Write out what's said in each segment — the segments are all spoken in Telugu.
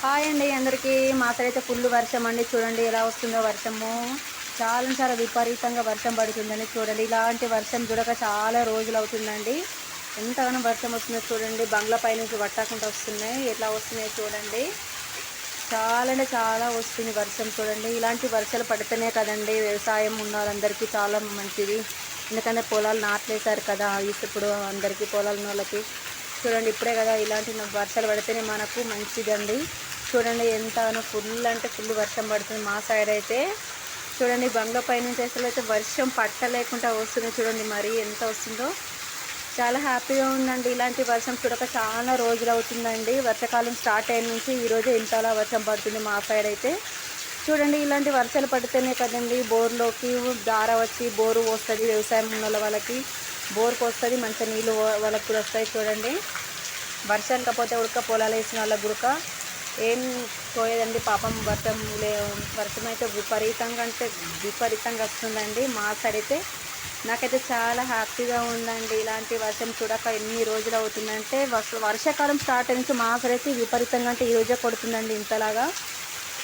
హాయ్ అండి అందరికీ. మా సైడ్ అయితే ఫుల్ వర్షం అండి. చూడండి ఎలా వస్తుందో వర్షము. చాలా చాలా విపరీతంగా వర్షం పడుతుందండి. చూడండి ఇలాంటి వర్షం చూడక చాలా రోజులు అవుతుందండి. ఎంతగానో వర్షం వస్తుందో చూడండి. బంగ్లా పై నుంచి పట్టకుండా వస్తున్నాయి. ఎట్లా వస్తున్నాయి చూడండి. చాలా అంటే చాలా వస్తుంది వర్షం చూడండి. ఇలాంటి వర్షాలు పడితేనే కదండి వ్యవసాయం ఉన్న వాళ్ళందరికీ చాలా మంచిది. ఎందుకంటే పొలాలు నాట్లేశారు కదా. ఇప్పుడు అందరికీ పొలాలు ఉన్న వాళ్ళకి చూడండి ఇప్పుడే కదా ఇలాంటి వర్షాలు పడితేనే మనకు మంచిదండి. చూడండి ఎంతనో ఫుల్ అంటే ఫుల్ వర్షం పడుతుంది మా సైడ్ అయితే. చూడండి బంగ్లా పైనుంచి అసలు అయితే వర్షం పట్టలేకుండా వస్తుంది చూడండి మరి ఎంత వస్తుందో. చాలా హ్యాపీగా ఉందండి ఇలాంటి వర్షం చూడక చాలా రోజులు అవుతుందండి. వర్షాకాలం స్టార్ట్ అయిన నుంచి ఈరోజు ఇంతలా వర్షం పడుతుంది మా సైడ్ అయితే. చూడండి ఇలాంటి వర్షాలు పడితేనే కదండి బోర్లోకి దార వచ్చి బోరు వస్తుంది వ్యవసాయం ఉన్న వాళ్ళకి. బోర్కి వస్తుంది మంచి నీళ్ళు వాళ్ళకి కూడా వస్తాయి చూడండి. వర్షాలు కాకపోతే ఉడక పొలాలు వేసిన వాళ్ళ గుడక ఏం పోయేదండి పాపం వర్షం లే వర్షం అయితే విపరీతంగా అంటే విపరీతంగా వస్తుందండి. మా సైడ్ అయితే నాకైతే చాలా హ్యాపీగా ఉందండి. ఇలాంటి వర్షం చూడక ఎన్ని రోజులు అవుతుందంటే వర్షాకాలం స్టార్ట్ నుంచి మా సైడ్ అయితే విపరీతంగా అంటే ఈ రోజే కొడుతుందండి ఇంతలాగా.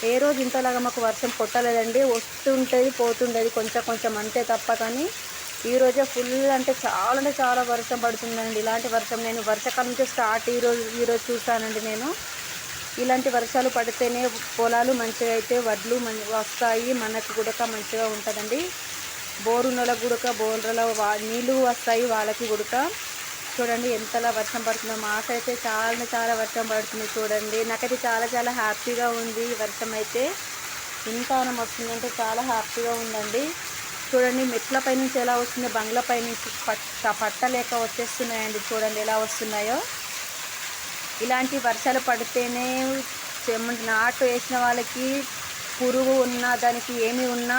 ఏ రోజు ఇంతలాగా మాకు వర్షం కొట్టలేదండి. వస్తుంటుంది పోతుండేది కొంచెం కొంచెం అంతే తప్ప కానీ ఈరోజే ఫుల్ అంటే చాలా అంటే చాలా వర్షం పడుతుందండి. ఇలాంటి వర్షం నేను వర్షకాలం నుంచి స్టార్ట్ ఈరోజు ఈరోజు చూస్తానండి నేను. ఇలాంటి వర్షాలు పడితేనే పొలాలు మంచిగా అయితే వడ్లు వస్తాయి. మనకు గుడక మంచిగా ఉంటుందండి. బోరు గుడక బోర్లలో వా నీళ్ళు వస్తాయి వాళ్ళకి గుడక. చూడండి ఎంతలా వర్షం పడుతుందో. మాకైతే చాలా చాలా వర్షం పడుతుంది చూడండి. నాకైతే చాలా చాలా హ్యాపీగా ఉంది వర్షం అయితే. ఇంత వస్తుందంటే చాలా హ్యాపీగా ఉందండి. చూడండి మెట్ల పైనుంచి ఎలా వస్తుందో బంగ్లా పైనుంచి పట్ట పట్టలేక వచ్చేస్తున్నాయండి చూడండి ఎలా వస్తున్నాయో. ఇలాంటి వర్షాలు పడితేనే నాటు వేసిన వాళ్ళకి పురుగు ఉన్న దానికి ఏమి ఉన్నా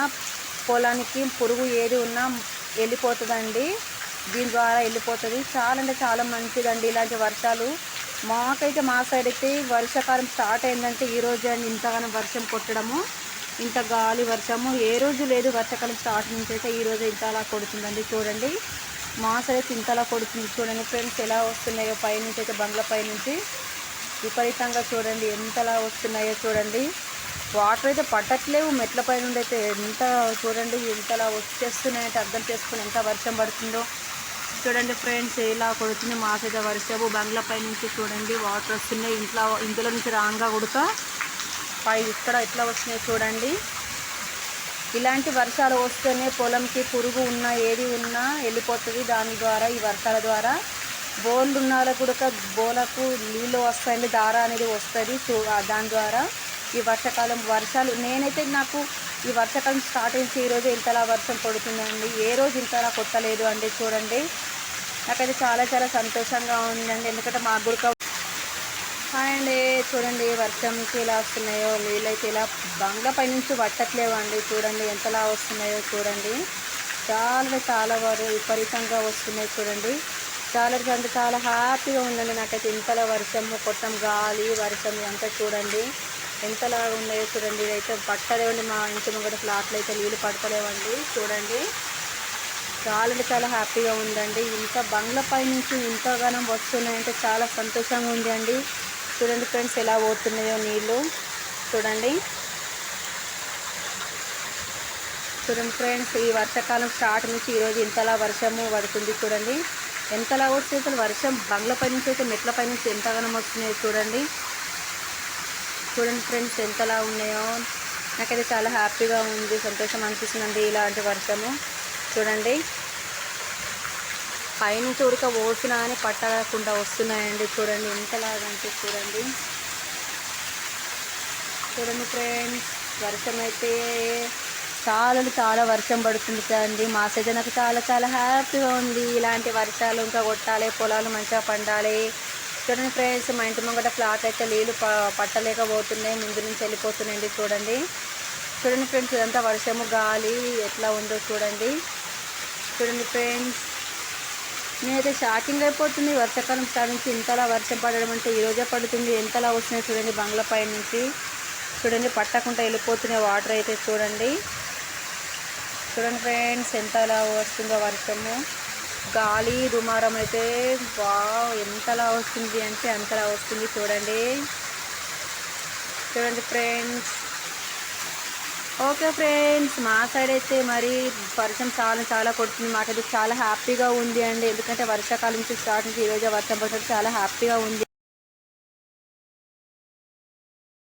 పొలానికి పురుగు ఏది ఉన్నా వెళ్ళిపోతుందండి. దీని ద్వారా వెళ్ళిపోతుంది. చాలా అంటే చాలా మంచిదండి ఇలాంటి వర్షాలు. మాకైతే మా సైడ్ అయితే వర్షాకాలం స్టార్ట్ అయిందంటే ఈరోజు అండి ఇంతగానో వర్షం కొట్టడము. ఇంత గాలి వర్షము ఏ రోజు లేదు వర్షాకాలం స్టార్ట్ నుంచి అయితే ఈరోజు ఇంతలా కొడుతుందండి. చూడండి మా అయితే ఇంతలా కొడుతుంది. చూడండి ఫ్రెండ్స్ ఎలా వస్తున్నాయో పైనుంచి అయితే బంగ్లా పైనుంచి విపరీతంగా చూడండి ఎంతలా వస్తున్నాయో చూడండి. వాటర్ అయితే పట్టట్లేవు. మెట్ల నుండి అయితే ఎంత చూడండి ఎంతలా వచ్చేస్తున్నాయంటే అర్థం చేసుకుని ఎంత వర్షం పడుతుందో. చూడండి ఫ్రెండ్స్ ఇలా కొడుతుంది మాకైతే వర్షము. బంగ్లా పై నుంచి చూడండి వాటర్ వస్తున్నాయి. ఇంట్లో ఇందులో నుంచి రాంగా కొడుక పై ఇక్కడ ఎట్లా వస్తున్నాయి చూడండి. ఇలాంటి వర్షాలు వస్తేనే పొలంకి పురుగు ఉన్నా ఏది ఉన్నా వెళ్ళిపోతుంది. దాని ద్వారా ఈ వర్షాల ద్వారా బోర్లు ఉన్న కూడా బోలకు నీళ్ళు వస్తాయండి దార అనేది వస్తుంది. దాని ద్వారా ఈ వర్షాకాలం వర్షాలు నేనైతే నాకు ఈ వర్షాకాలం స్టార్ట్ అయింది. ఈరోజు ఇంతలా వర్షం పడుతుందండి. ఏ రోజు ఇంతలా కొట్టలేదు అండి చూడండి. నాకైతే చాలా చాలా సంతోషంగా ఉందండి. ఎందుకంటే మా గుడిక అండి చూడండి వర్షంకి ఎలా వస్తున్నాయో నీళ్ళైతే ఇలా బంగ్లా పైనుంచి పట్టట్లేవు అండి చూడండి ఎంతలా వస్తున్నాయో చూడండి. చాలా చాలా వారు విపరీతంగా వస్తున్నాయి చూడండి. చాలా అంటే చాలా హ్యాపీగా ఉందండి నాకైతే ఇంతలా వర్షము కొట్టం గాలి వర్షం అంతా చూడండి. ఎంతలాగా ఉన్నాయో చూడండి. ఇదైతే పట్టలేవండి మా ఇంటి ముంగట ఫ్లాట్లు అయితే నీళ్ళు పడతలేవండి. చూడండి. చాలా చాలా హ్యాపీగా ఉందండి. ఇంత బంగ్లా పై నుంచి ఇంతగానం వస్తున్నాయంటే చాలా సంతోషంగా ఉంది అండి చూడండి ఫ్రెండ్స్ ఎలా పోతున్నాయో నీళ్ళు. చూడండి. చూడండి ఫ్రెండ్స్ ఈ వర్షాకాలం స్టార్ట్ నుంచి ఈరోజు ఇంతలా వర్షము పడుతుంది చూడండి. ఎంతలా వస్తుంది వర్షం బంగ్లపై నుంచి అయితే మెట్ల పై నుంచి ఎంతగానం వస్తున్నాయో చూడండి. చూడండి ఫ్రెండ్స్ ఎంతలా ఉన్నాయో. నాకైతే చాలా హ్యాపీగా ఉంది సంతోషం అనిపిస్తుందండి ఇలాంటి వర్షము. చూడండి. పైనుంచి ఉడక పోసినా అని పట్టకుండా వస్తున్నాయండి. చూడండి ఎంతలాగా అంటే చూడండి. చూడండి ఫ్రెండ్స్ వర్షం అయితే చాలా చాలా వర్షం పడుతుంది కదండి. మా సైడ్ నాకు చాలా చాలా హ్యాపీగా ఉంది. ఇలాంటి వర్షాలు ఇంకా కొట్టాలి పొలాలు మంచిగా పండాలి. చూడండి ఫ్రెండ్స్ మా ఇంటి ముంగట ఫ్లాట్ అయితే నీళ్ళు పట్టలేకపోతున్నాయి. ముందు నుంచి వెళ్ళిపోతున్నాయండి చూడండి. చూడండి ఫ్రెండ్స్ ఇదంతా వర్షము గాలి ఎట్లా ఉందో చూడండి. చూడండి ఫ్రెండ్స్ నేనైతే షాకింగ్ అయిపోతుంది. వర్షాకాలం స్టార్ట్ నుంచి ఇంతలా వర్షం పడడం అంటే ఈరోజే పడుతుంది. ఎంతలా వస్తున్నాయి చూడండి బంగ్లాపై నుంచి. చూడండి పట్టకుండా వెళ్ళిపోతున్నాయి వాటర్ అయితే చూడండి. చూడండి ఫ్రెండ్స్ ఎంతలా వస్తుందో వర్షము. గాలి దుమారం అయితే బా ఎంతలా వస్తుంది అంటే అంతలా వస్తుంది చూడండి. చూడండి ఫ్రెండ్స్ ఓకే ఫ్రెండ్స్ మా సైడ్ అయితే మరి వర్షం చాలా చాలా కొడుతుంది. మాకైతే చాలా హ్యాపీగా ఉంది అండి. ఎందుకంటే వర్షాకాలం నుంచి స్టార్ట్ నుంచి ఈరోజు వర్షం పడుతుంది చాలా హ్యాపీగా ఉంది.